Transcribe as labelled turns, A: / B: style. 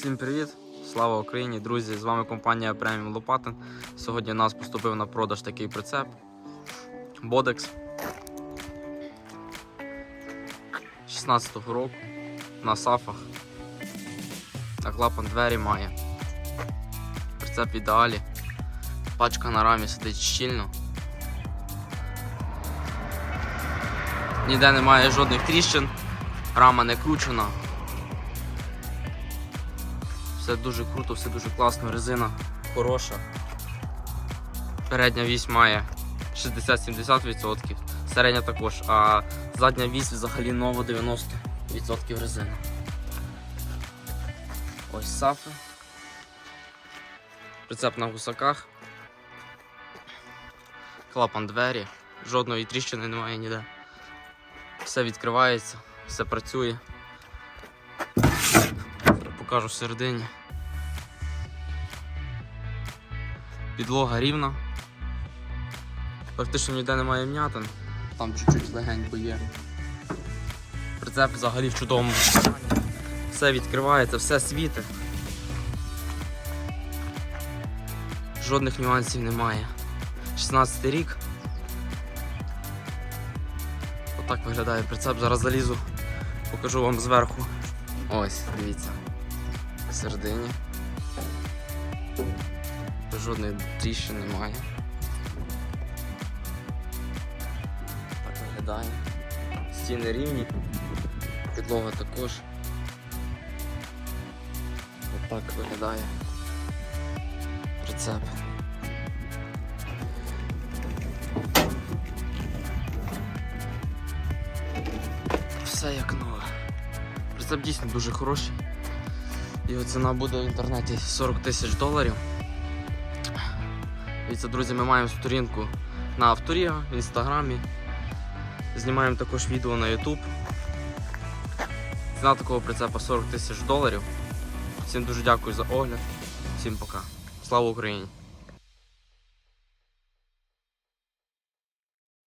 A: Всім привіт! Слава Україні, друзі! З вами компанія Преміум Лопатин. Сьогодні у нас поступив на продаж такий прицеп Бодекс 16-го року на сафах. На клапан двері має. Прицеп ідеалі. Пачка на рамі сидить щільно. Ніде немає жодних тріщин, рама не кручена. Все дуже круто, все дуже класно, резина хороша. Передня вісь має 60-70%, середня також, а задня вісь взагалі нова 90% резини. Ось сафи. Прицеп на гусаках. Клапан двері, жодної тріщини немає ніде. Все відкривається, все працює. Покажу всередині. Підлога рівна. Практично ніде немає м'ятин. Там чуть-чуть легенько є. Прицеп взагалі в чудовому стані. Все відкривається, все світить. Жодних нюансів немає. 16 рік. Отак виглядає прицеп. Зараз залізу, покажу вам зверху. Ось, дивіться. Всередині. Жодної тріщин немає. Так виглядає. Стіни рівні, підлога також. Отак виглядає прицеп. Все як нове. Прицеп дійсно дуже хороший. Його ціна буде в інтернеті 40 тисяч доларів. Дивіться, друзі, ми маємо сторінку на авторі в інстаграмі. Знімаємо також відео на YouTube. Ціна такого прицепа 40 тисяч доларів. Всім дуже дякую за огляд. Всім пока. Слава Україні!